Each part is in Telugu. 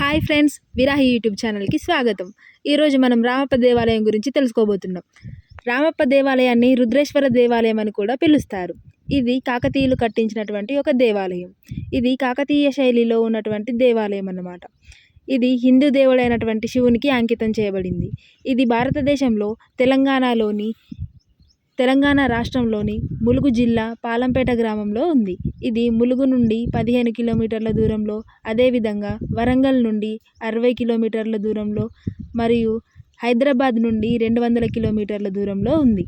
హాయ్ ఫ్రెండ్స్ విరాహి యూట్యూబ్ ఛానల్కి స్వాగతం. ఈరోజు మనం రామప్ప దేవాలయం గురించి తెలుసుకోబోతున్నాం. రామప్ప దేవాలయాన్ని రుద్రేశ్వర దేవాలయం అని కూడా పిలుస్తారు. ఇది కాకతీయులు కట్టించినటువంటి ఒక దేవాలయం. ఇది కాకతీయ శైలిలో ఉన్నటువంటి దేవాలయం అన్నమాట. ఇది హిందూ దేవుడైనటువంటి శివునికి అంకితం చేయబడింది. ఇది భారతదేశంలో తెలంగాణలోని తెలంగాణ రాష్ట్రంలోని ములుగు జిల్లా పాలంపేట గ్రామంలో ఉంది. ఇది ములుగు నుండి పదిహేను కిలోమీటర్ల దూరంలో అదేవిధంగా వరంగల్ నుండి అరవై కిలోమీటర్ల దూరంలో మరియు హైదరాబాద్ నుండి రెండు వందల కిలోమీటర్ల దూరంలో ఉంది.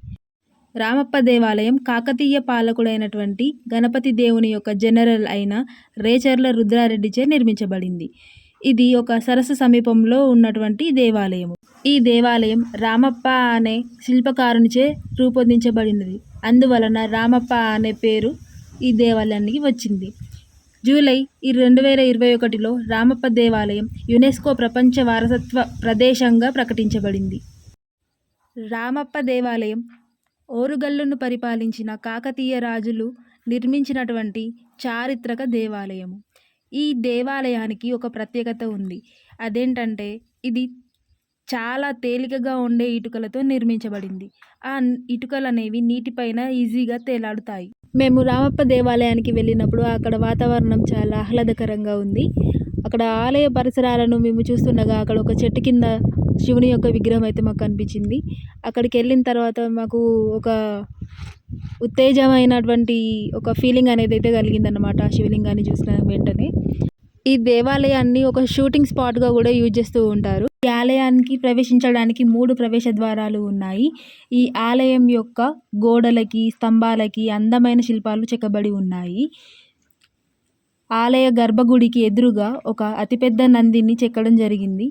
రామప్ప దేవాలయం కాకతీయ పాలకుడైనటువంటి గణపతి దేవుని యొక్క జనరల్ అయిన రేచర్ల రుద్రారెడ్డిచే నిర్మించబడింది. ఇది ఒక సరస్సు సమీపంలో ఉన్నటువంటి దేవాలయము. ఈ దేవాలయం రామప్ప అనే శిల్పకారునిచే రూపొందించబడినది. అందువలన రామప్ప అనే పేరు ఈ దేవాలయానికి వచ్చింది. జూలై ఈ రెండు వేల ఇరవై ఒకటిలో రామప్ప దేవాలయం యునెస్కో ప్రపంచ వారసత్వ ప్రదేశంగా ప్రకటించబడింది. రామప్ప దేవాలయం ఓరుగల్లును పరిపాలించిన కాకతీయ రాజులు నిర్మించినటువంటి చారిత్రక దేవాలయము. ఈ దేవాలయానికి ఒక ప్రత్యేకత ఉంది. అదేంటంటే ఇది చాలా తేలికగా ఉండే ఇటుకలతో నిర్మించబడింది. ఆ ఇటుకలు అనేవి నీటిపైన ఈజీగా తేలాడుతాయి. మేము రామప్ప దేవాలయానికి వెళ్ళినప్పుడు అక్కడ వాతావరణం చాలా ఆహ్లాదకరంగా ఉంది. అక్కడ ఆలయ పరిసరాలను మేము చూస్తుండగా అక్కడ ఒక చెట్టు కింద శివుని యొక్క విగ్రహం అయితే మాకు కనిపించింది. అక్కడికి వెళ్ళిన తర్వాత మాకు ఒక ఉత్తేజమైనటువంటి ఒక ఫీలింగ్ అనేది అయితే కలిగిందన్నమాట ఆ శివలింగాన్ని చూసిన వెంటనే. ఈ దేవాలయాన్ని ఒక షూటింగ్ స్పాట్గా కూడా యూజ్ చేస్తూ ఉంటారు. ఈ ఆలయానికి ప్రవేశించడానికి మూడు ప్రవేశ ద్వారాలు ఉన్నాయి. ఈ ఆలయం యొక్క గోడలకి స్తంభాలకి అందమైన శిల్పాలు చెక్కబడి ఉన్నాయి. ఆలయ గర్భగుడికి ఎదురుగా ఒక అతిపెద్ద నందిని చెక్కడం జరిగింది.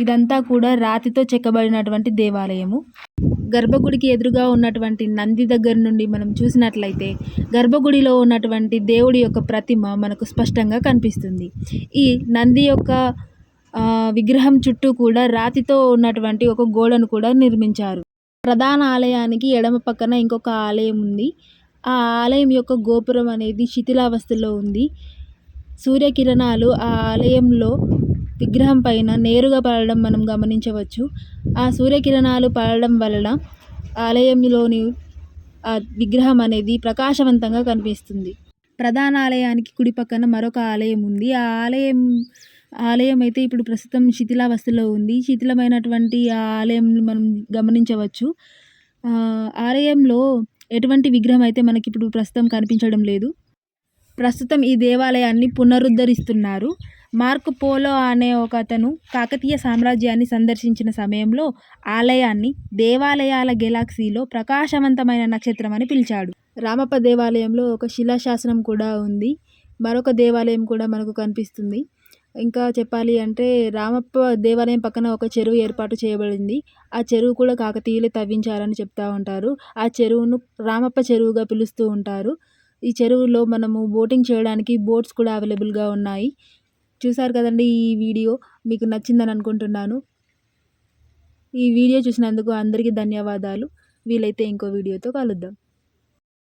ఇదంతా కూడా రాతితో చెక్కబడినటువంటి దేవాలయము. గర్భగుడికి ఎదురుగా ఉన్నటువంటి నంది దగ్గర నుండి మనం చూసినట్లయితే గర్భగుడిలో ఉన్నటువంటి దేవుడి యొక్క ప్రతిమ మనకు స్పష్టంగా కనిపిస్తుంది. ఈ నంది యొక్క విగ్రహం చుట్టూ కూడా రాతితో ఉన్నటువంటి ఒక గోడను కూడా నిర్మించారు. ప్రధాన ఆలయానికి ఎడమ పక్కన ఇంకొక ఆలయం ఉంది. ఆ ఆలయం యొక్క గోపురం అనేది శిథిలావస్థలో ఉంది. సూర్యకిరణాలు ఆ ఆలయంలో విగ్రహం పైన నేరుగా పడడం మనం గమనించవచ్చు. ఆ సూర్యకిరణాలు పడడం వలన ఆలయంలోని ఆ విగ్రహం అనేది ప్రకాశవంతంగా కనిపిస్తుంది. ప్రధాన ఆలయానికి కుడి పక్కన మరొక ఆలయం ఉంది. ఆ ఆలయం ఆలయం అయితే ఇప్పుడు ప్రస్తుతం శిథిలావస్థలో ఉంది. శిథిలమైనటువంటి ఆ ఆలయం మనం గమనించవచ్చు. ఆలయంలో ఎటువంటి విగ్రహం అయితే మనకి ఇప్పుడు ప్రస్తుతం కనిపించడం లేదు. ప్రస్తుతం ఈ దేవాలయాన్ని పునరుద్ధరిస్తున్నారు. మార్క్ పోలో అనే ఒక అతను కాకతీయ సామ్రాజ్యాన్ని సందర్శించిన సమయంలో ఆలయాన్ని దేవాలయాల గెలాక్సీలో ప్రకాశవంతమైన నక్షత్రం అని పిలిచాడు. రామప్ప దేవాలయంలో ఒక శిలాశాసనం కూడా ఉంది. మరొక దేవాలయం కూడా మనకు కనిపిస్తుంది. ఇంకా చెప్పాలి అంటే రామప్ప దేవాలయం పక్కన ఒక చెరువు ఏర్పాటు చేయబడింది. ఆ చెరువు కూడా కాకతీయులు తవ్వించారని చెప్తూ ఉంటారు. ఆ చెరువును రామప్ప చెరువుగా పిలుస్తూ ఉంటారు. ఈ చెరువులో మనము బోటింగ్ చేయడానికి బోట్స్ కూడా అవైలబుల్గా ఉన్నాయి. చూసారు కదండి ఈ వీడియో? మీకు నచ్చిందని అనుకుంటున్నాను. ఈ వీడియో చూసినందుకు అందరికీ ధన్యవాదాలు. వీలైతే ఇంకో వీడియోతో కలుద్దాం.